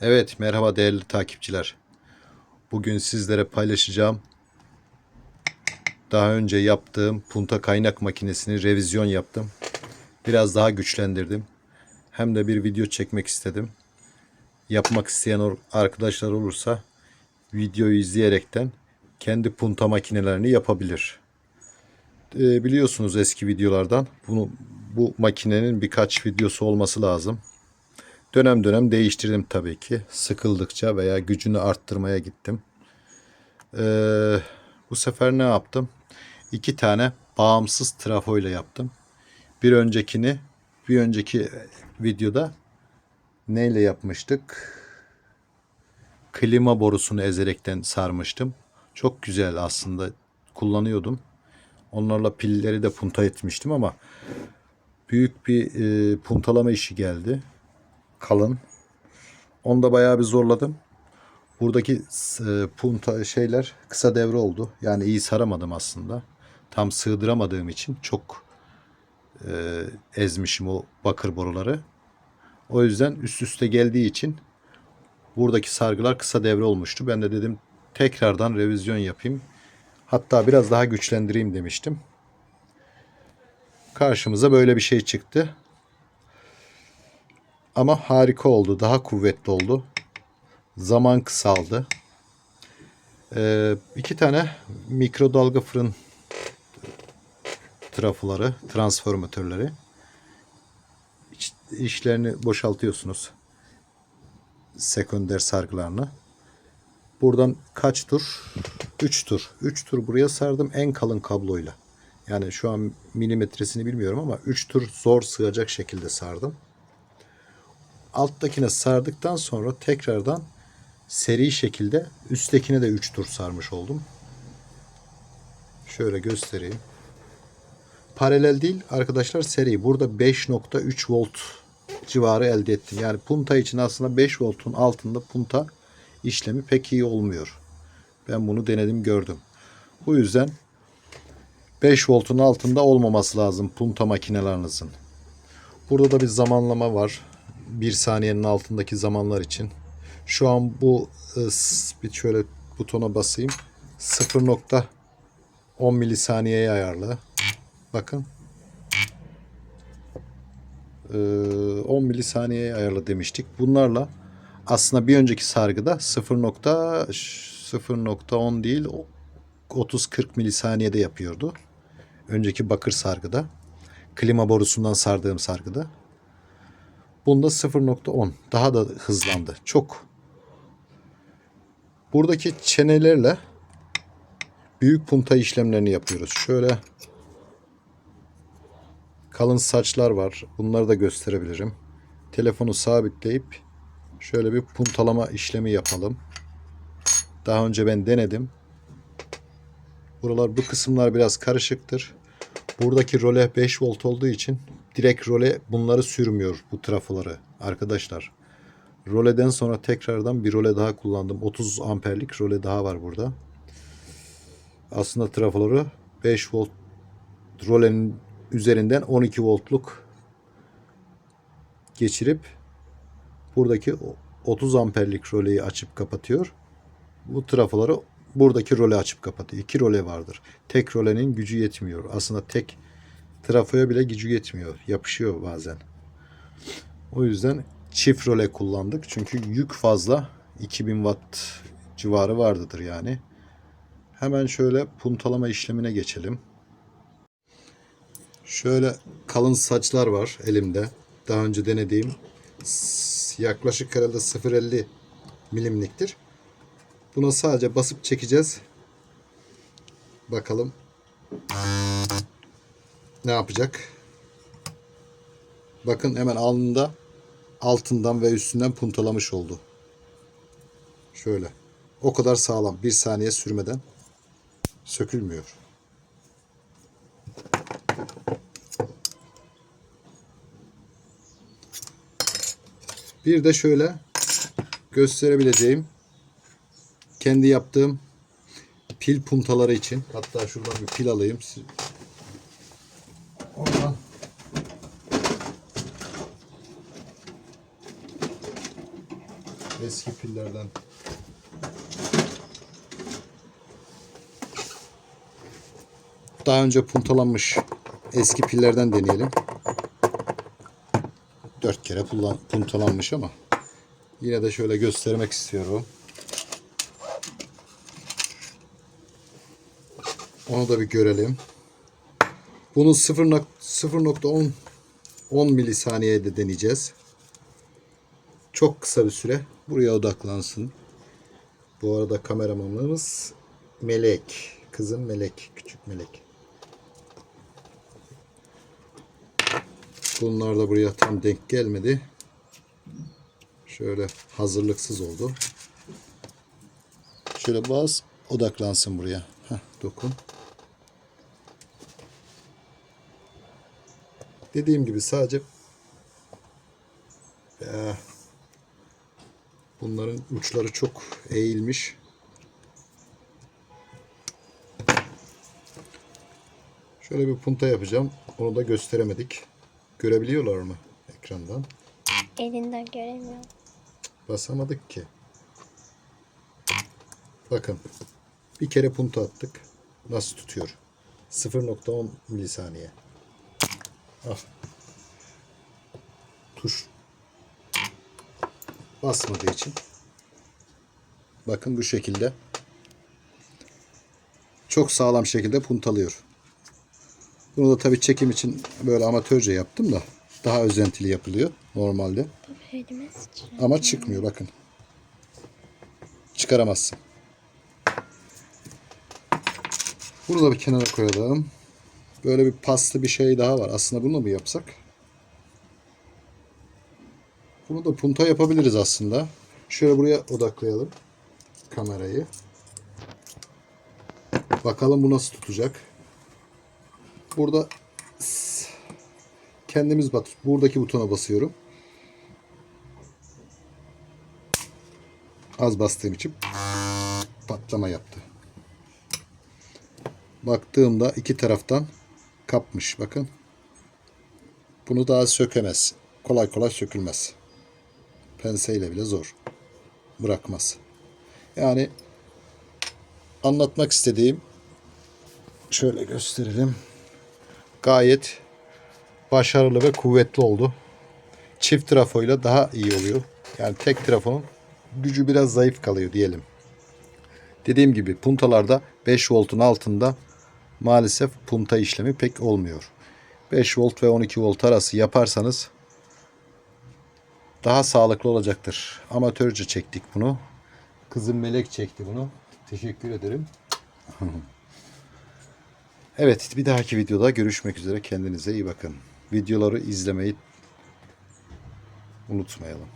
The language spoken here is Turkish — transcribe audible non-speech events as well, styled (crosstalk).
Evet, merhaba değerli takipçiler. Bugün sizlere paylaşacağım. Daha önce yaptığım punta kaynak makinesini revizyon yaptım. Biraz daha güçlendirdim. Hem de bir video çekmek istedim. Yapmak isteyen arkadaşlar olursa videoyu izleyerekten kendi punta makinelerini yapabilir. Ee, biliyorsunuz eski videolardan bunu bu makinenin birkaç videosu olması lazım. Dönem dönem değiştirdim tabii ki. Sıkıldıkça veya gücünü arttırmaya gittim. Ee, bu sefer ne yaptım? İki tane bağımsız trafo ile yaptım. Bir öncekini, bir önceki videoda neyle yapmıştık? Klima borusunu ezerekten sarmıştım. Çok güzel aslında kullanıyordum. Onlarla pilleri de punta etmiştim ama büyük bir e, puntalama işi geldi kalın. Onu da bayağı bir zorladım. Buradaki e, punta şeyler kısa devre oldu. Yani iyi saramadım aslında. Tam sığdıramadığım için çok e, ezmişim o bakır boruları. O yüzden üst üste geldiği için buradaki sargılar kısa devre olmuştu. Ben de dedim tekrardan revizyon yapayım. Hatta biraz daha güçlendireyim demiştim. Karşımıza böyle bir şey çıktı. Ama harika oldu. Daha kuvvetli oldu. Zaman kısaldı. Ee, iki tane mikrodalga fırın trafoları, transformatörleri. İç- işlerini boşaltıyorsunuz. Sekonder sargılarını. Buradan kaç tur? 3 tur. 3 tur buraya sardım en kalın kabloyla. Yani şu an milimetresini bilmiyorum ama 3 tur zor sığacak şekilde sardım alttakine sardıktan sonra tekrardan seri şekilde üsttekine de 3 tur sarmış oldum. Şöyle göstereyim. Paralel değil arkadaşlar seri. Burada 5.3 volt civarı elde ettim. Yani punta için aslında 5 voltun altında punta işlemi pek iyi olmuyor. Ben bunu denedim gördüm. Bu yüzden 5 voltun altında olmaması lazım punta makinelerinizin. Burada da bir zamanlama var. 1 saniyenin altındaki zamanlar için. Şu an bu e, bir şöyle butona basayım. 0.10 milisaniyeye ayarlı. Bakın. Ee, 10 milisaniyeye ayarlı demiştik. Bunlarla aslında bir önceki sargıda 0.0.10 değil o 30-40 milisaniyede yapıyordu. Önceki bakır sargıda. Klima borusundan sardığım sargıda. Bunda 0.10. Daha da hızlandı. Çok. Buradaki çenelerle büyük punta işlemlerini yapıyoruz. Şöyle kalın saçlar var. Bunları da gösterebilirim. Telefonu sabitleyip şöyle bir puntalama işlemi yapalım. Daha önce ben denedim. Buralar bu kısımlar biraz karışıktır. Buradaki role 5 volt olduğu için direkt role bunları sürmüyor bu trafoları arkadaşlar. Roleden sonra tekrardan bir role daha kullandım. 30 amperlik role daha var burada. Aslında trafoları 5 volt rolenin üzerinden 12 voltluk geçirip buradaki 30 amperlik roleyi açıp kapatıyor. Bu trafoları buradaki role açıp kapatıyor. İki role vardır. Tek rolenin gücü yetmiyor. Aslında tek trafoya bile gücü yetmiyor. Yapışıyor bazen. O yüzden çift role kullandık. Çünkü yük fazla. 2000 watt civarı vardıdır yani. Hemen şöyle puntalama işlemine geçelim. Şöyle kalın saçlar var elimde. Daha önce denediğim yaklaşık herhalde 0.50 milimliktir. Buna sadece basıp çekeceğiz. Bakalım ne yapacak? Bakın hemen alnında altından ve üstünden puntalamış oldu. Şöyle. O kadar sağlam. Bir saniye sürmeden sökülmüyor. Bir de şöyle gösterebileceğim kendi yaptığım pil puntaları için. Hatta şuradan bir pil alayım. Oradan Eski pillerden. Daha önce puntalanmış eski pillerden deneyelim. Dört kere puntalanmış ama yine de şöyle göstermek istiyorum. Onu da bir görelim. Bunu 0.- 0.10 10 milisaniyede deneyeceğiz. Çok kısa bir süre. Buraya odaklansın. Bu arada kameramanımız Melek. Kızım Melek. Küçük Melek. Bunlar da buraya tam denk gelmedi. Şöyle hazırlıksız oldu. Şöyle bas odaklansın buraya. Heh, dokun. Dediğim gibi sadece Ya, bunların uçları çok eğilmiş. Şöyle bir punta yapacağım. Onu da gösteremedik. Görebiliyorlar mı ekrandan? Elinden göremiyorum. Basamadık ki. Bakın. Bir kere punta attık. Nasıl tutuyor? 0.10 milisaniye. Ah. Tuş basmadığı için. Bakın bu şekilde. Çok sağlam şekilde puntalıyor. Bunu da tabii çekim için böyle amatörce yaptım da daha özentili yapılıyor normalde. Ama çıkmıyor bakın. Çıkaramazsın. Bunu da bir kenara koyalım. Böyle bir paslı bir şey daha var. Aslında bunu mu yapsak? Bunu da punta yapabiliriz aslında. Şöyle buraya odaklayalım kamerayı. Bakalım bu nasıl tutacak. Burada kendimiz bak buradaki butona basıyorum. Az bastığım için patlama yaptı. Baktığımda iki taraftan kapmış. Bakın. Bunu daha sökemez. Kolay kolay sökülmez. Penseyle bile zor. Bırakmaz. Yani anlatmak istediğim şöyle gösterelim. Gayet başarılı ve kuvvetli oldu. Çift trafoyla daha iyi oluyor. Yani tek trafonun gücü biraz zayıf kalıyor diyelim. Dediğim gibi puntalarda 5 voltun altında maalesef punta işlemi pek olmuyor. 5 volt ve 12 volt arası yaparsanız daha sağlıklı olacaktır. Amatörce çektik bunu. Kızım Melek çekti bunu. Teşekkür ederim. (laughs) evet bir dahaki videoda görüşmek üzere. Kendinize iyi bakın. Videoları izlemeyi unutmayalım.